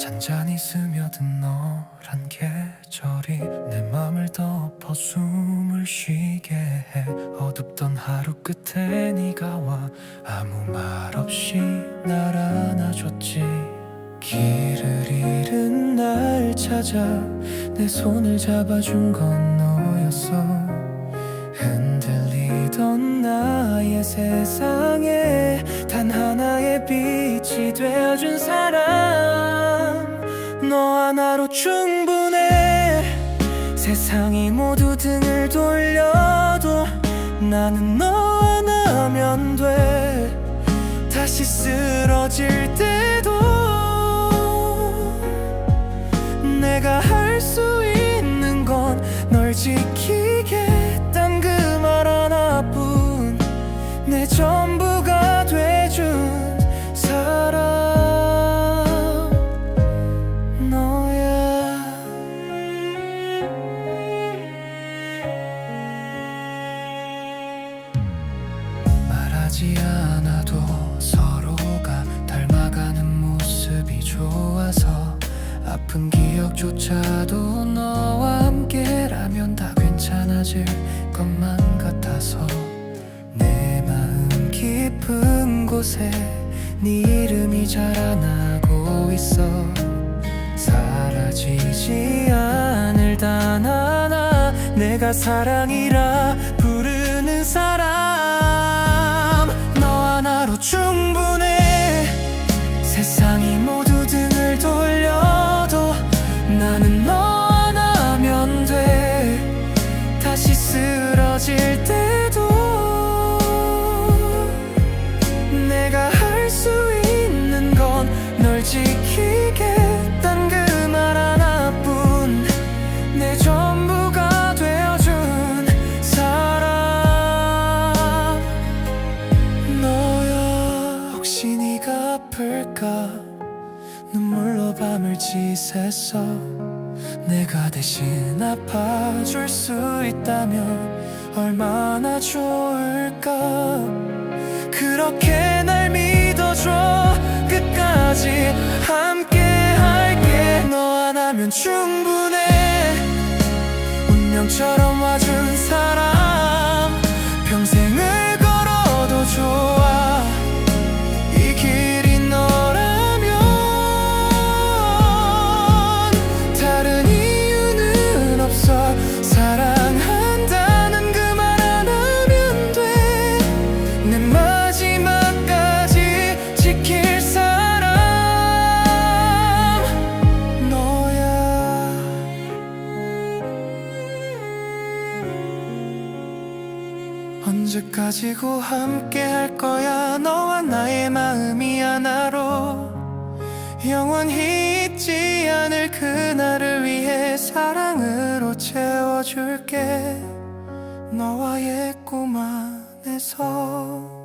잔잔히 스며든 너란 계절이 내 맘을 덮어 숨을 쉬게 해. 어둡던 하루 끝에 네가 와. 아무 말 없이 날 안아줬지. 길을 잃은 날 찾아 내 손을 잡아준 건 너였어 나의 세상에 단 하나의 빛이 되어준 사람. 너 하나로 충분해. 세상이 모두 등을 돌려도 나는 너 하나면 돼. 다시 쓰러질 때 하지 않아도 서로가 닮아가는 모습이 좋아서 아픈 기억조차도 너와 함께라면 다 괜찮아질 것만 같아서 내 마음 깊은 곳에 네 이름이 자라나고 있어. 사라지지 않을 단 하나 내가 사랑이라 부르는 사람 혹시 네가 아플까? 눈물로 밤을 지샜어 내가 대신 아파줄 수 있다면 얼마나 좋을까? 그렇게 날 믿어줘. 끝까지 함께 할게. 너 하나면 충분해 언제까지고 함께 할 거야? 너와 나의 마음이 하나로 영원히 잊지 않을 그날을 위해 사랑으로 채워줄게. 너와의 꿈 안에서